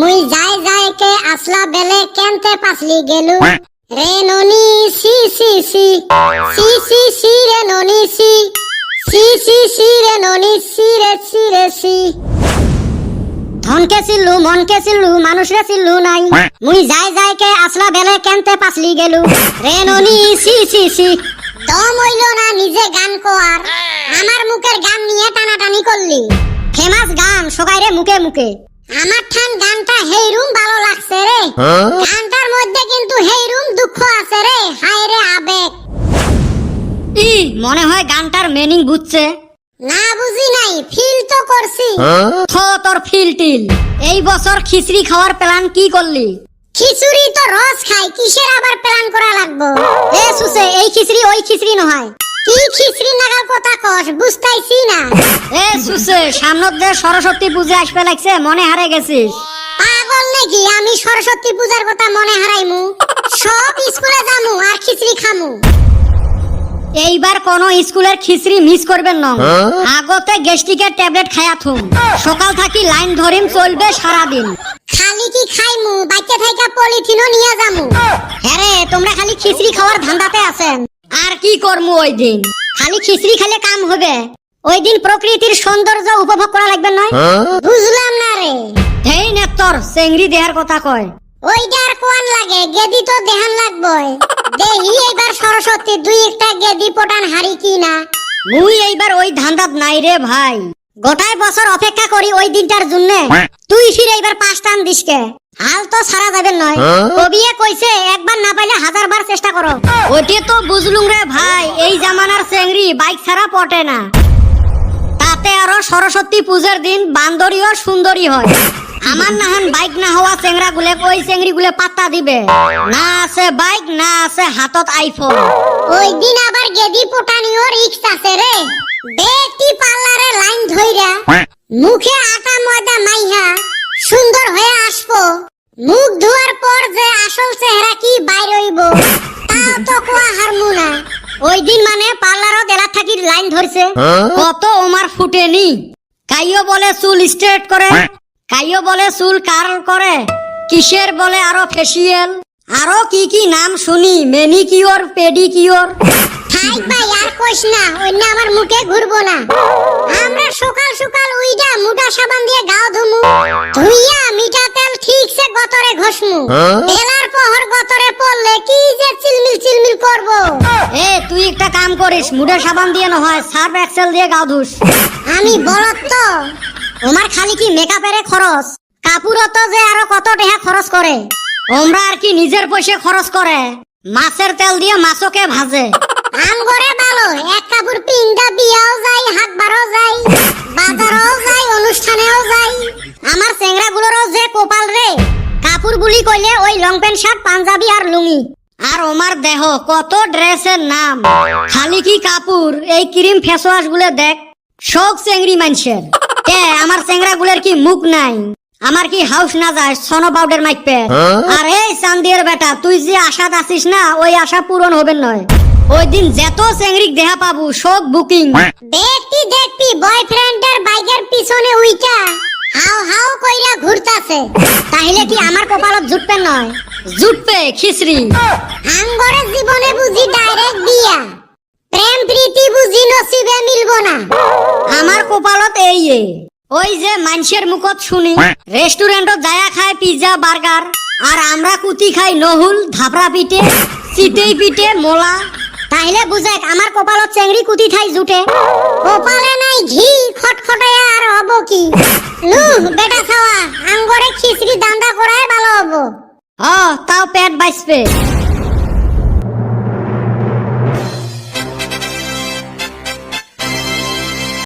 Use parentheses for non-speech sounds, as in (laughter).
মুই যাই যাই কে আসলা বেলে কেনতে পাসলি গেলু? রে ননি সি সি সি। সি সি সি রে ননি সি। সি সি সি রে ননি সি রে সি রে সি। ধনকে চিল্লু মনকে চিল্লু মানুষরে চিল্লু নাই। মুই যাই যাই কে আসলা বেলে কেনতে পাসলি গেলু? রে ননি সি সি সি। দম হইল না নিজে গান কোয়ার। আমার মুখের গান নিয়ে টানাটানি করলি। ফেমাস গান সবাইরে মুখে মুখে। আমার ঠান গানটা হেই রুম ভালো লাগছে রে। গানটার মধ্যে কিন্তু হেই রুম দুঃখ আছে রে। হায় রে আবেগ। ই মনে হয় গানটার মিনিং বুঝছে। না বুঝি নাই ফিল তো করছি। থ তোর ফিল টিল। এই বছর খিচড়ি খাওয়ার প্ল্যান কি করলি? খিচুড়ি তো রস খাই কিসের আবার প্ল্যান করা লাগবো? এ সুসে এই খিচড়ি ওই খিচড়ি নহয় কি খিচড়ি নাগাল কথা কস বুঝতাইছি না। এ সুসে সামনত যে সরস্বতী পূজা আসবে লাগছে মনে হারে গেছিস। পাগল নাকি? আমি সরস্বতী পূজার কথা মনে হারাইমু। সব স্কুলে যামু আর খিচড়ি খামু। এইবার কোন স্কুলের খিচড়ি মিস করবেন না। আগতে গ্যাস্ট্রিকের ট্যাবলেট খায়া থুম। সকাল থাকি লাইন ধরিম চলবে সারা দিন খালি কি খাইমু? বাইকে থাইকা পলিথিনও নিয়ে যামু। হ্যাঁ রে তোমরা খালি খিচড়ি খাওয়ার ধান্দাতে আছেন। আর কি করমু ওই দিন? খালি খিচড়ি খেলে কাম হবে। ওই দিন প্রকৃতির সৌন্দর্য উপভোগ করা লাগবে নয়? বুঝলাম না রে। হেই নে তোর চেংড়ি দেহার কথা কয়। ওইটা আর কোয়ান লাগে গেদি তো দেহান লাগবই। দেহি এবার সরস্বতী দুই একটা গেদি পটান হারি কি না মুই এইবার ওই ধান্দাত নাই রে ভাই। গোটাই বছর অপেক্ষা করি ওই দিনটার জন্য। তুই ফিরে এইবার পাঁচ টান দিসকে। হাল তো সারা যাবে নয়। কবিয়ে কইছে একবার না পাইলে হাজার বার চেষ্টা করো। ওইটি তো বুঝলুম রে ভাই এই জামানার চেংড়ি বাইক ছাড়া পটে না। তাতে আরও সরস্বতী পূজার দিন বান্দরীয় সুন্দরী হয়। আমার নাহান বাইক না হওয়া চেংড়া গুলে ওই চেংড়ি গুলে পাত্তা দিবে। না আছে বাইক না আছে হাতত আইফোন। ওই দিন আবার গেদি পটানিও রিক্স আছে রে। ব্যক্তি পার্লারে লাইন ধইরা মুখে আটা ময়দা মাইহা। সুন্দর হয়ে আসব। মুখ ধোয়ার পর যে আসল চেহারা কি বাইর হইব তাও তো কোয়া হারমু না ওই দিন মানে পার্লারত এলা থাকি লাইন ধরছে। কত ওমার ফুটেনি। কাইও বলে চুল স্ট্রেট করে কাইও বলে চুল কার্ল করে। কিসের বলে আরও ফেসিয়াল আরও কি কি নাম শুনি মেনিকিওর পেডিকিওর? (laughs) থাইক ভাই কইস না অন্য আমার মুখে ঘুরবো না। আমরা সকাল সকাল উইডা মুটা সাবান দিয়ে গাও ধুমু ধুইয়া মিঠা তেল ঠিকসে গতরে ঘষমু। বেলার পহর গতরে পড়লে কি যে চিলমিল চিলমিল করব। এ তুই একটা কাম করিস মুডে সাবান দিয়ে নহয় সার্ফ এক্সেল দিয়ে গাও ধুস। আমি বলত তো ওমার খালি কি মেকআপের খরচ? কাপুরত যে আরও কত টাকা খরচ করে? ওমরা আর কি নিজের পয়সা খরচ করে? মাছের তেল দিয়ে মাছকে ভাজে। আম করে ভালো এক কাপড় পিন্ডা বিয়াও যাই বারও যাই বাজারও যাই অনুষ্ঠানেও যাই আমার চেংরা গুলোরও যে কোপাল রে কাপড় বুলি কইলে ওই লং প্যান্ট শার্ট পাঞ্জাবি আর লুঙ্গি। আর ওমার দেহ কত ড্রেসের নাম। খালি কি কাপড় এই ক্রিম ফেস ওয়াশগুলো দেখ শোক চেংড়ি মানুষের। কে আমার চেংরা গুলের কি মুখ নাই? আমার কি হাউস না যায় সনো পাউডার মাইপে আর এই চান্দিয়ার বেটা তুই যে আশাত আছিস না ওই আশা পূরণ হবে নয়। ওই দিন যত চেংড়িক দেহা পাবো শোক বুকিং। দেখতি দেখতি বয়ফ্রেন্ডের বাইকের পিছনে উইটা। হাও হাও কইরা ঘুরতাছে। তাহলে কি আমার কপালত জুটবে নয়? জুটবে খিচড়ি। আঙ্গরে জীবনে বুঝি ডাইরেক্ট বিয়া। প্রেম প্রীতি বুঝি নসিবে মিলবো না। আমার কপালত এই ওই যে মানুষের মুখত শুনি রেস্টুরেন্টত যায়া খায় পিৎজা বার্গার আর আমরা কুতি খাই নহুল ধাপড়া পিঠে চিতেই পিঠে মোলা। তাইলে বুঝেক আমার কপালত চেংড়ি কুটি ঠাই জুটে। কপালে নাই ঘি, ফটফটে আর হব কি? লু বেটা খাওয়া আঙ্গরে খিচড়ি দান্দা করায় ভালো হব। হ, তাও পেট বাঁচবে।